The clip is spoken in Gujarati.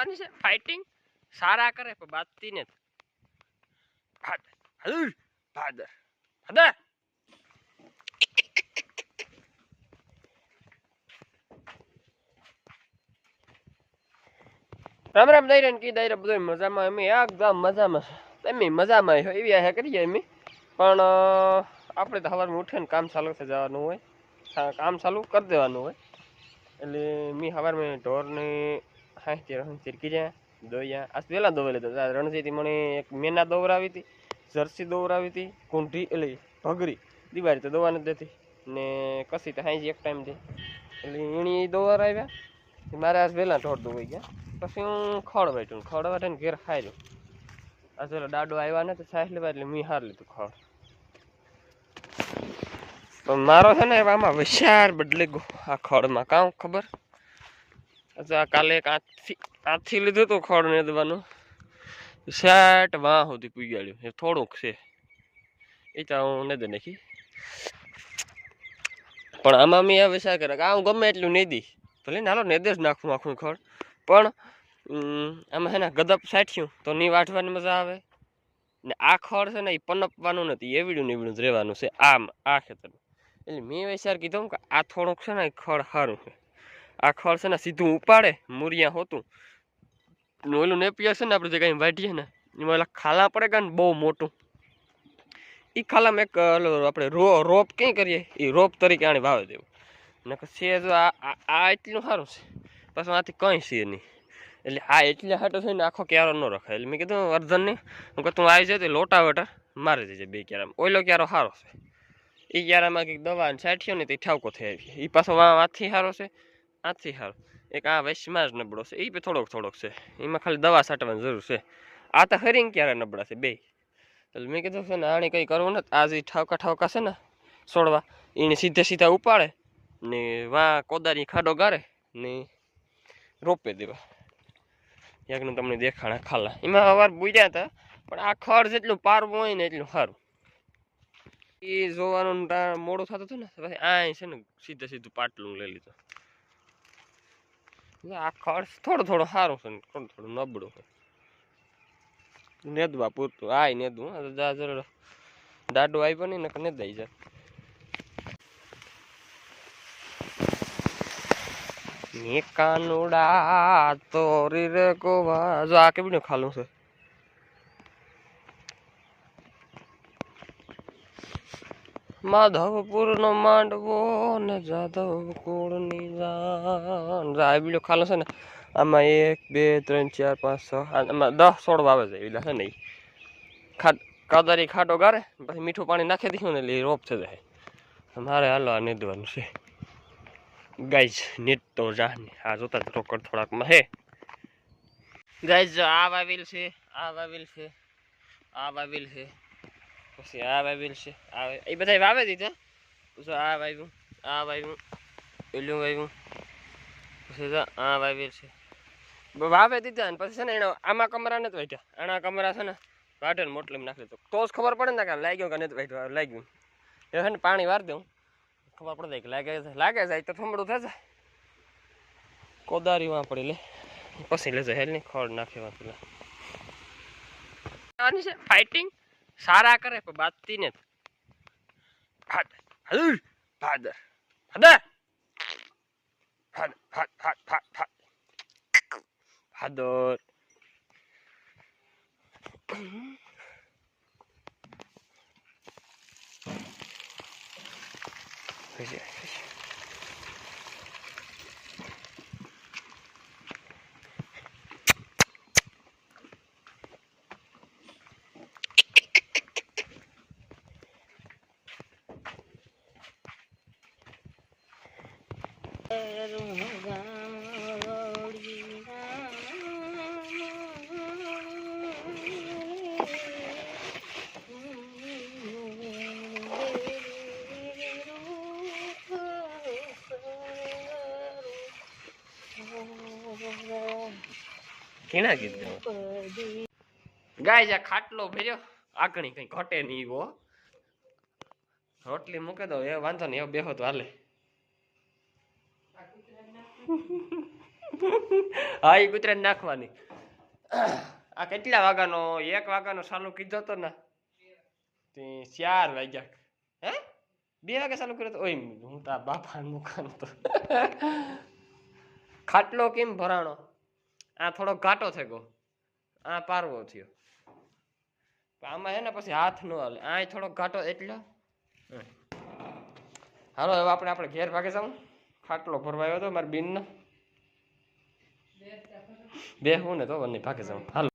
આની છે? ફાઇટિંગ સારા કરે, પણ બાતતી ને ફાધર ફાધર રામ રામ, દઈ કી દઈ બધું મજામાં? અમે એકદમ મજામાં તમે મજામાં છો? એવી આશા કરીએ અમે. પણ આપણે તો સવારમાં ઉઠીને કામ ચાલુ થઈ જવાનું હોય. કામ ચાલુ કરી દેવાનું હોય. એટલે મેં સવારમાં ઢોરને હાંસી હાંસી કીધા દોયા આજ પહેલાં દોવા લીધો રણજીતી મને એક મેના દોવરાવી હતી, જર્સી દોવરાવી હતી કુંઠી એટલે ભગરી. દિવાળી તો દોવા નથી દેતી ને કસી તો હાંસી એક ટાઈમ દે એટલે એણી દોવાર આવ્યા. મારે આજ વહેલા ઢોર દોવાઈ ગયા. પછી હું ખડ વાટ્યું ખડ વાટીને ઘેર ખાઈ આ ચલો દાડો આવ્યા ને તો સાહેબ લેવા એટલે મેં હાર લીધું ખડ. પણ મારો છે ને, આમાં વિશાળ બદલી ગયો આ ખડમાં. કાં ખબર? અચ્છા, કાલે એક આથી લીધું તો ખડ ને દેવાનું સેટ વાં સુધી પૂગાડ્યું. એ થોડુંક છે. એ તો હું ને દે નાખી. પણ આમાં મેં આ વિચાર કરે કે આ હું ગમે એટલું નહીં દી ભલે નાલો ને જ નાખું આખું ખડ. પણ આમાં છે ને, ગદપ સાઠ્યું. તો નહીં વાટવાની મજા આવે. ને આ ખડ છે ને એ પનપવાનું નથી. એવડું નીવડું જ રહેવાનું છે. આમ, આ ખેતરમાં. એટલે મેં વિચાર કીધો કે આ થોડુંક છે ને ખડ સારું છે. આ ખડ છે ને સીધું ઉપાડે, મૂરિયા હોતું. ઓલું નેપિયર છે ને આપણે જે કંઈ વાઢીએ ને, એમાં ઓલા ખાલા પડે કે ને બહુ મોટું. એ ખાલામાં એક આપણે રો, રોપ કંઈ કરીએ એ રોપ તરીકે આને વાવે દેવું. ને છે જો આ, આ- એટલું સારું છે. પાછું આથી કંઈ છે નહીં. એટલે આ એટલે હાટો થઈને આખો ક્યારો ન રખાય. એટલે મેં કીધું અર્જનને હું કહું તું આવી જાય તો લોટા વટા, મારી દેજે બે ક્યારામાં. ઓઈલો ક્યારો સારો છે. એ ક્યારામાં કંઈક દવા છાંટ્યો ને તે ઠાવકો થઈ આવી એ પાછો વાથી સારો છે. આથી હાલ. એક આ વૈશ્યમાં જ નબળો છે. એ બી થોડોક થોડોક છે. એમાં ખાલી દવા છાંટવાની જરૂર છે. આ તો હરિંગ ક્યારે નબળા છે? બે મેં કીધું છે ને આને કંઈ કરવું નથી. આ જે ઠાવકા ઠાવકા છે ને, છોડવા એને સીધે સીધા ઉપાડે ને વા કોદારી ખાડો ગારે ને રોપે દેવા. એકનું તમને દેખાણા ખાલા. એમાં અવાર બુજ્યા હતા, પણ આ ખડ જેટલું પારવું હોય ને એટલું સારું. એ જોવાનું મોડું થતું હતું ને પછી આ છે ને, સીધે સીધું પાટલું લઈ લીધું. આ ખર્ચ થોડો થોડો સારું છે ને થોડો થોડું નબળું છે. નેદવા પૂરતું. આય નેદવું હા, જાજર જા જરા દાડો આવ્યો નહીં ને ને દઈ જાય. ને કાનુડા તોરી રે ગોવા. જો આ કેવું ખાલું છે? માધવપુર નો માંડવો ને જાદવ કુળની આ બીડો ખાલો છે ને, આમાં એક, બે, ત્રણ, ચાર, પાંચ, છ આમાં દસ સોળ વાવે છે એવી છે ને ઈ. ખાટ, કાદારી ખાટો ગારે, પછી મીઠું પાણી નાખી દીધું ને એટલે રોપ થઈ જાય. મારે હાલો આ નીંદવાનું છે. ગાઈઝ નીટ તો જા આ જોતા જ રોકડ થોડાકમાં હે. ગાઈઝ જો આ વાવેલ છે, આ વાવેલ છે, આ વાવેલ છે. પછી આ વાવેલ છે, આ એ બધા વાવે દીધા? પછી આ વાવ્યું આ વાવ્યું પેલું વાવ્યું વાવે દીધા ને પછી છે ને એનો આમાં કમરા નથી વાઢ્યા. આના કમરા છે ને વાઢે ને મોટલીમાં નાખી તો જ ખબર પડે ને કે લાગ્યો કે નથી લાગ્યું. પાણી વાર દઉં. ખબર પડે લાગે લાગે જાય તો થોમડું થશે કોદારી વાં પડી લે. પછી લેજો હેલની ખોડ નાખેવા પેલા આની છે ફાઇટિંગ સારા કરે, પણ બાતતી ને ફાદર Hot, hot, hot, hot, hot. Hot dog. Fish, fish. કેના ગીત ગાય ખાટલો ભર્યો. આગણી કઈ ઘટે નહીં એવો રોટલી મૂકે દો એ વાંધો નહીં એવો બેહો તો હાલે. હા એ કૂતરાને નાખવાની. આ કેટલા વાગ્યાનો, એક વાગ્યાનો ચાલુ કીધો તો ને? તે ચાર વાગ્યા. હે? બે વાગે ચાલુ કર્યો તો? ઓય, હું તા બાપા મુકાન તો. ખાટલો કેમ ભરાણો? આ થોડો ઘાટો થઈ ગયો. આ પારવો થયો. આમાં હે ને પછી હાથ ન હાલે. આ થોડો ઘાટો એટલે. હાલો, હવે આપણે આપણે ઘેર ભાગે જાઉં? ખાટલો ફરવાયો હતો મારી બેનનો. બે હું ને તો બંને ભાગે જાઉં. હાલો.